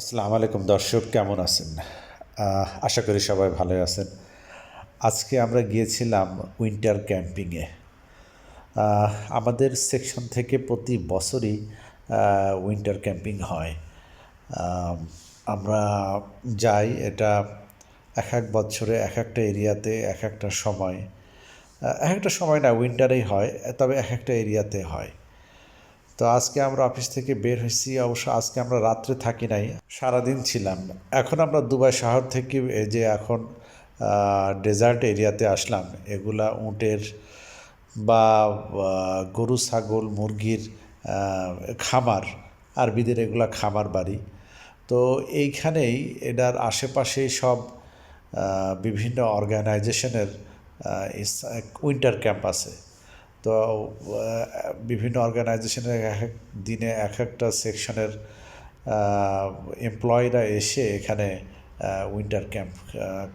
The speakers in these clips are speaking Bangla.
আসসালামু আলাইকুম দর্শক, কেমন আছেন? আশা করি সবাই ভালো আছেন। আজকে আমরা গিয়েছিলাম উইন্টার ক্যাম্পিংয়ে। আমাদের সেকশন থেকে প্রতি বছরই উইন্টার ক্যাম্পিং হয়। আমরা যাই এটা এক এক বছরে, এক একটা এরিয়াতে, এক একটা সময়। এক একটা সময় না, উইন্টারেই হয়, তবে এক একটা এরিয়াতে হয়। তো আজকে আমরা অফিস থেকে বের হয়েছি, অবশ্য আজকে আমরা রাত্রে থাকি নাই, সারাদিন ছিলাম। এখন আমরা দুবাই শহর থেকে যে এখন ডেজার্ট এরিয়াতে আসলাম। এগুলা উটের বা গরু, ছাগল, মুরগির খামার, আরবিদের এগুলা খামার বাড়ি। তো এইখানেই এটার আশেপাশেই সব বিভিন্ন অর্গানাইজেশনের উইন্টার ক্যাম্প আছে। তো বিভিন্ন অর্গানাইজেশনের এক এক দিনে এক একটা সেকশনের এমপ্লয়িরা এসে এখানে উইন্টার ক্যাম্প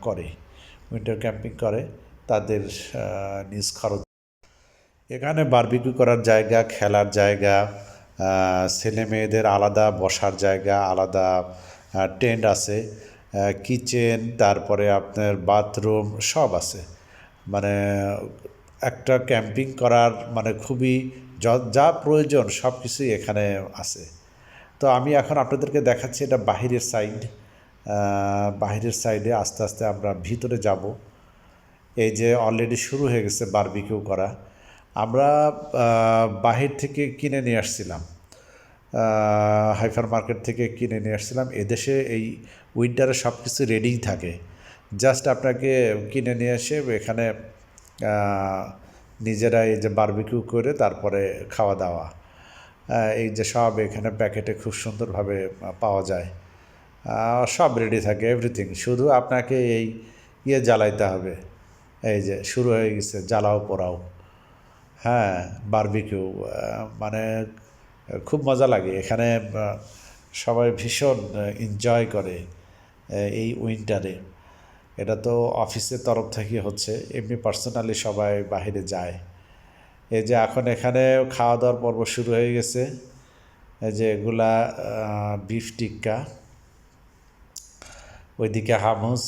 করে। উইন্টার ক্যাম্পিং করে। তাদের নিজ খরচ। এখানে বারবিকিউ করার জায়গা, খেলার জায়গা ছেলে মেয়েদের আলাদা বসার জায়গা, আলাদা টেন্ট আছে কিচেন তারপরে আপনার বাথরুম সব আছে। মানে একটা ক্যাম্পিং করার মানে খুবই যা প্রয়োজন সব কিছুই এখানে আছে। তো আমি এখন আপনাদেরকে দেখাচ্ছি এটা বাহিরের সাইড বাহিরের সাইডে আস্তে আস্তে আমরা ভিতরে যাব। এই যে অলরেডি শুরু হয়ে গেছে বারবিকিউ করা। আমরা বাহির থেকে কিনে নিয়ে আসছিলাম। হাইফার মার্কেট থেকে কিনে নিয়ে আসছিলাম। এদেশে এই উইন্টারে সব কিছু রেডিই থাকে। জাস্ট আপনাকে কিনে নিয়ে এসে এখানে নিজেরা এই যে বারবিকিউ করে তারপরে খাওয়া দাওয়া। এই যে সব এখানে প্যাকেটে খুব সুন্দরভাবে পাওয়া যায়। সব রেডি থাকে এভরিথিং শুধু আপনাকে এই ইয়ে জ্বালাইতে হবে। এই যে শুরু হয়ে গেছে, জ্বালাও, পোড়াও। হ্যাঁ বারবিকিউ মানে খুব মজা লাগে। এখানে সবাই ভীষণ এনজয় করে এই উইন্টারে এটা তো অফিসের তরফ থেকে হচ্ছে, এমনি পার্সোনালি সবাই বাইরে যায়। এই যে এখন এখানে খাওয়া দাওয়ার পর্ব শুরু হয়ে গেছে। এই যে এগুলা বিফ টিক্কা, ওইদিকে হামুস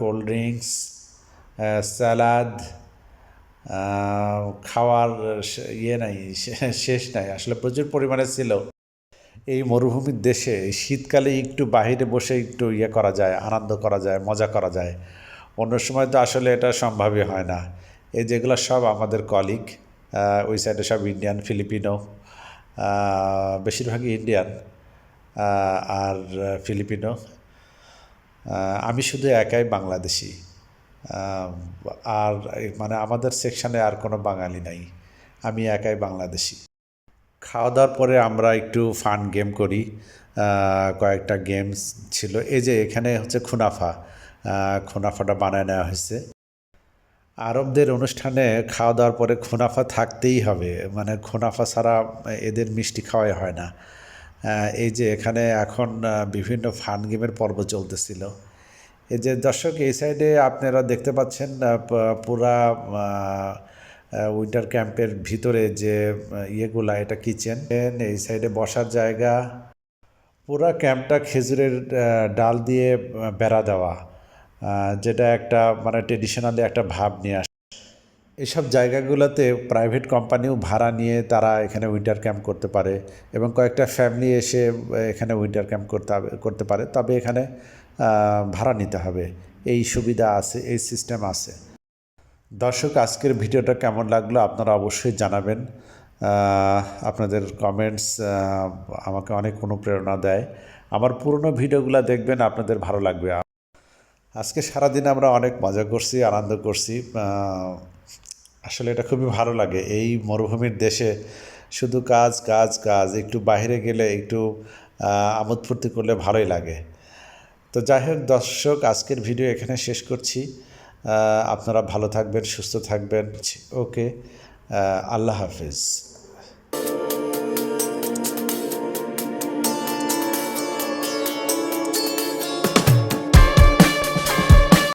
কোল্ড ড্রিঙ্কস স্যালাদ খাওয়ার ইয়ে নাই শেষ নাই। আসলে প্রচুর পরিমাণে ছিল। এই মরুভূমির দেশে শীতকালে একটু বাইরে বসে একটু ইয়ে করা যায়, আনন্দ করা যায়, মজা করা যায়। অন্য সময় তো আসলে এটা সম্ভবই হয় না। এই যেগুলো সব আমাদের কলিগ ওই সাইডে সব ইন্ডিয়ান ফিলিপিনো বেশিরভাগই ইন্ডিয়ান আর ফিলিপিনো আমি শুধু একাই বাংলাদেশি। আর মানে আমাদের সেকশানে আর কোনো বাঙালি নাই। আমি একাই বাংলাদেশি। খাওয়া দাওয়ার পরে আমরা একটু ফান গেম করি। কয়েকটা গেমস ছিল। এই যে এখানে হচ্ছে খুনাফা। খুনাফাটা বানায় নেওয়া হয়েছে। আরবদের অনুষ্ঠানে খাওয়া দাওয়ার পরে খুনাফা থাকতেই হবে। মানে খুনাফা ছাড়া এদের মিষ্টি খাওয়াই হয় না। এই যে এখানে এখন বিভিন্ন ফান গেমের পর্ব চলতেছিল। এই যে দর্শক, এই সাইডে আপনারা দেখতে পাচ্ছেন পুরা উইন্টার ক্যাম্পের ভিতরে যে ইয়েগুলা, এটা কিচেন এই সাইডে বসার জায়গা, পুরা ক্যাম্পটা খেজুরের ডাল দিয়ে বেড়া দেওয়া। যেটা একটা মানে ট্রেডিশনালি একটা ভাব নিয়ে আসে। এসব জায়গাগুলোতে প্রাইভেট কোম্পানিও ভাড়া নিয়ে তারা এখানে উইন্টার ক্যাম্প করতে পারে এবং কয়েকটা ফ্যামিলি এসে এখানে উইন্টার ক্যাম্প করতে করতে পারে। তবে এখানে ভাড়া নিতে হবে। এই সুবিধা আছে, এই সিস্টেম আছে। দর্শক, আজকের ভিডিওটা কেমন লাগল আপনারা অবশ্যই জানাবেন। আপনাদের কমেন্টস আমাকে অনেক অনুপ্রেরণা দেয়। আমার পুরনো ভিডিওগুলো দেখবেন, আপনাদের ভালো লাগবে। আজকে সারাদিন আমরা অনেক মজা করছি, আনন্দ করছি। আসলে এটা খুবই ভালো লাগে। এই মরুভূমির দেশে শুধু কাজ কাজ কাজ, একটু বাইরে গেলে একটু আমোদ ফুর্তি করলে ভালোই লাগে। তো যাই হোক দর্শক, আজকের ভিডিও এখানে শেষ করছি। আপনারা ভালো থাকবেন সুস্থ থাকবেন। ওকে আল্লাহ হাফিজ।